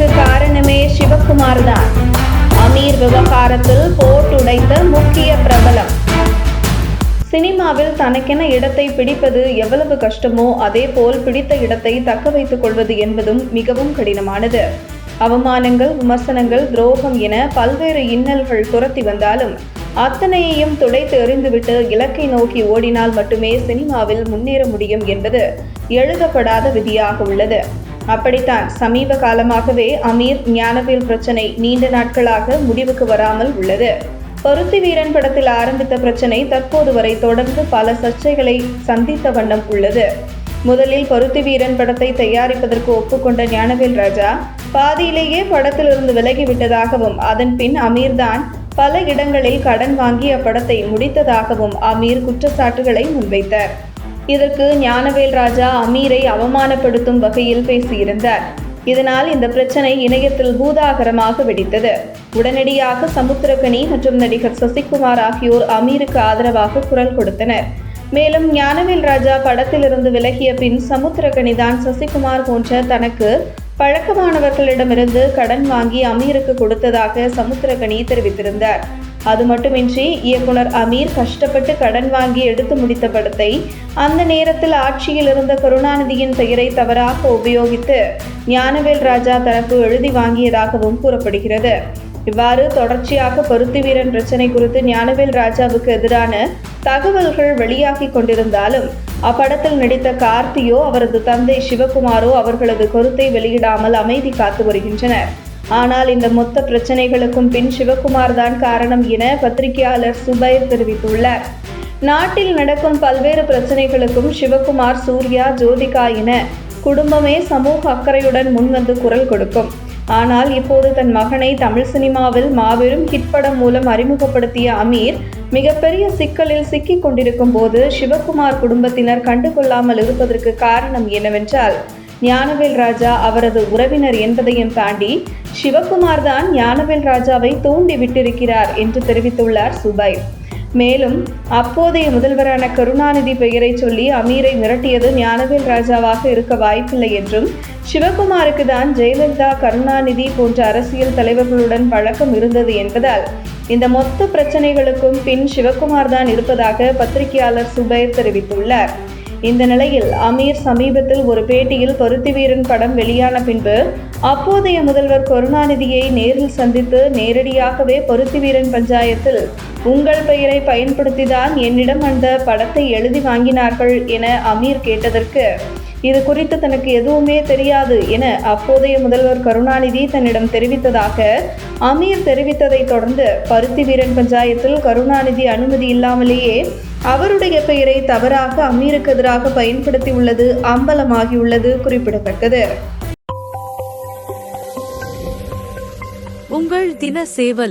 இதற்கு காரணமே சிவகுமார் தான் அமீர் விவகாரத்தில் போட் உடைத்த முக்கிய பிரபலம். சினிமாவில் தனக்கென இடத்தை பிடிப்பது எவ்வளவு கஷ்டமோ அதே போல் பிடித்த இடத்தை தக்க வைத்துக் கொள்வது என்பதும் மிகவும் கடினமானது. அவமானங்கள் விமர்சனங்கள் துரோகம் என பல்வேறு இன்னல்கள் துரத்தி வந்தாலும் அத்தனையையும் துடைத்து எறிந்துவிட்டு இலக்கை நோக்கி ஓடினால் மட்டுமே சினிமாவில் முன்னேற முடியும் என்பது எழுதப்படாத விதியாக உள்ளது. அப்படித்தான். சமீப காலமாகவே அமீர் ஞானவேல் பிரச்சனை நீண்ட நாட்களாக முடிவுக்கு வராமல் உள்ளது. பருத்தி வீரன் படத்தில் ஆரம்பித்த பிரச்சனை தற்போது வரை தொடர்ந்து பல சர்ச்சைகளை சந்தித்த வண்ணம் உள்ளது. முதலில் பருத்தி வீரன் படத்தை தயாரிப்பதற்கு ஒப்புக்கொண்ட ஞானவேல் ராஜா பாதியிலேயே படத்திலிருந்து விலகிவிட்டதாகவும் அதன் பின் அமீர்தான் பல இடங்களில் கடன் வாங்கி அப்படத்தை முடித்ததாகவும் அமீர் குற்றச்சாட்டுகளை முன்வைத்தார். இதற்கு ஞானவேல் ராஜா அமீரை அவமானப்படுத்தும் வகையில் பேசியிருந்தார். இதனால் இந்த பிரச்சனை இணையத்தில் பூதாகரமாக வெடித்தது. உடனடியாக சமுத்திரகனி மற்றும் நடிகர் சசிகுமார் ஆகியோர் அமீருக்கு ஆதரவாக குரல் கொடுத்தனர். மேலும் ஞானவேல் ராஜா படத்திலிருந்து விலகிய பின் சமுத்திரகனி தான் சசிகுமார் போன்ற தனக்கு பழக்கமானவர்களிடமிருந்து கடன் வாங்கி அமீருக்கு கொடுத்ததாக சமுத்திரகனி தெரிவித்திருந்தார். அது மட்டுமின்றி இயக்குனர் அமீர் கஷ்டப்பட்டு கடன் வாங்கி எடுத்து முடித்த படத்தை அந்த நேரத்தில் ஆட்சியில் இருந்த கருணாநிதியின் பெயரை தவறாக உபயோகித்து ஞானவேல் ராஜா தரப்பு எழுதி வாங்கியதாகவும் கூறப்படுகிறது. இவ்வாறு தொடர்ச்சியாக பருத்தி வீரன் பிரச்சனை குறித்து ஞானவேல் ராஜாவுக்கு எதிரான தகவல்கள் வெளியாகி கொண்டிருந்தாலும் அப்படத்தில் நடித்த கார்த்தியோ அவரது தந்தை சிவகுமாரோ அவர்களது கருத்தை வெளியிடாமல் அமைதி காத்து வருகின்றனர். ஆனால் இந்த மொத்த பிரச்சனைகளுக்கும் பின் சிவகுமார் தான் காரணம் என பத்திரிகையாளர் சுபைர் தெரிவித்துள்ளார். நாட்டில் நடக்கும் பல்வேறு பிரச்சனைகளுக்கும் சிவகுமார் சூர்யா ஜோதிகா என குடும்பமே சமூக அக்கறையுடன் முன்வந்து குரல் கொடுக்கும். ஆனால் இப்போது தன் மகனை தமிழ் சினிமாவில் மாபெரும் ஹிட் படம் மூலம் அறிமுகப்படுத்திய அமீர் மிகப்பெரிய சிக்கலில் சிக்கிக் கொண்டிருக்கும் போது சிவகுமார் குடும்பத்தினர் கண்டுகொள்ளாமல் இருப்பதற்கு காரணம் என்னவென்றால் ஞானவேல் ராஜா அவரது உறவினர் என்பதையும் தாண்டி சிவகுமார் தான் ஞானவேல் ராஜாவை தூண்டி விட்டிருக்கிறார் என்று தெரிவித்துள்ளார் சுபை மேலும் அப்போதைய முதல்வரான கருணாநிதி பெயரை சொல்லி அமீரை மிரட்டியது ஞானவேல் ராஜாவாக இருக்க வாய்ப்பில்லை என்றும் சிவகுமாருக்கு தான் ஜெயலலிதா கருணாநிதி போன்ற அரசியல் தலைவர்களுடன் பழக்கம் இருந்தது என்பதால் இந்த மொத்த பிரச்சனைகளுக்கும் பின் சிவகுமார் தான் இருப்பதாக பத்திரிகையாளர் சுபைர் தெரிவித்துள்ளார். இந்த நிலையில் அமீர் சமீபத்தில் ஒரு பேட்டியில் பருத்தி வீரன் படம் வெளியான பின்பு அப்போதைய முதல்வர் கருணாநிதியை நேரில் சந்தித்து நேரடியாகவே பருத்தி வீரன் பஞ்சாயத்தில் உங்கள் பெயரை பயன்படுத்திதான் என்னிடம் அந்த படத்தை எழுதி வாங்கினார்கள் என அமீர் கேட்டதற்கு இது குறித்து தனக்கு எதுவுமே தெரியாது என அப்போதைய முதல்வர் கருணாநிதி தன்னிடம் தெரிவித்ததாக அமீர் தெரிவித்ததை தொடர்ந்து பருத்தி வீரன் பஞ்சாயத்தில் கருணாநிதி அனுமதி இல்லாமலேயே அவருடைய பெயரை தவறாக அமீருக்கு எதிராக பயன்படுத்தியுள்ளது அம்பலமாகியுள்ளது குறிப்பிடத்தக்கது. உங்கள் தின சேவல்